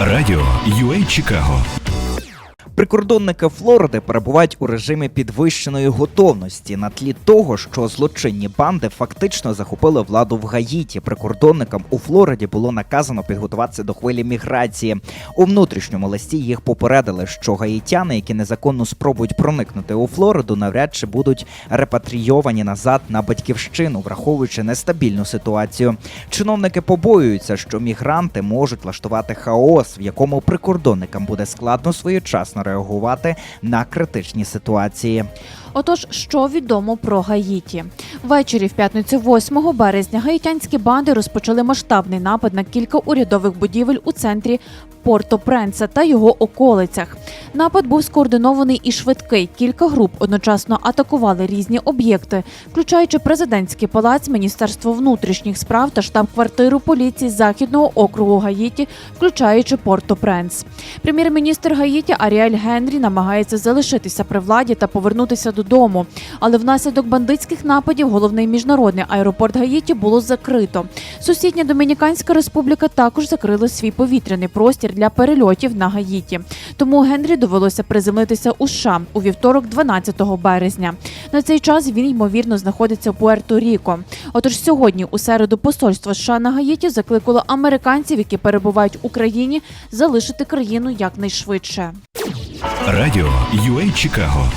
Радіо UA Чикаго Прикордонники Флориди перебувають у режимі підвищеної готовності на тлі того, що злочинні банди фактично захопили владу в Гаїті. Прикордонникам у Флориді було наказано підготуватися до хвилі міграції. У внутрішньому листі їх попередили, що гаїтяни, які незаконно спробують проникнути у Флориду, навряд чи будуть репатрійовані назад на батьківщину, враховуючи нестабільну ситуацію. Чиновники побоюються, що мігранти можуть влаштувати хаос, в якому прикордонникам буде складно своєчасно реагувати на критичні ситуації. Отож, що відомо про Гаїті? Ввечері в п'ятницю 8 березня гаїтянські банди розпочали масштабний напад на кілька урядових будівель у центрі Порто Пренса та його околицях. Напад був скоординований і швидкий. Кілька груп одночасно атакували різні об'єкти, включаючи президентський палац, міністерство внутрішніх справ та штаб-квартиру поліції західного округу Гаїті, включаючи Порто Пренс. Прем'єр-міністр Гаїті Аріель Генрі намагається залишитися при владі та повернутися додому. Але внаслідок бандитських нападів головний міжнародний аеропорт Гаїті було закрито. Сусідня Домініканська республіка також закрила свій повітряний простір для перельотів на Гаїті. Тому Генрі довелося приземлитися у США у вівторок, 12 березня. На цей час він ймовірно знаходиться у Пуерто-Ріко. Отож, сьогодні у середу посольство США на Гаїті закликало американців, які перебувають в Україні, залишити країну якнайшвидше. Радіо UA Чикаго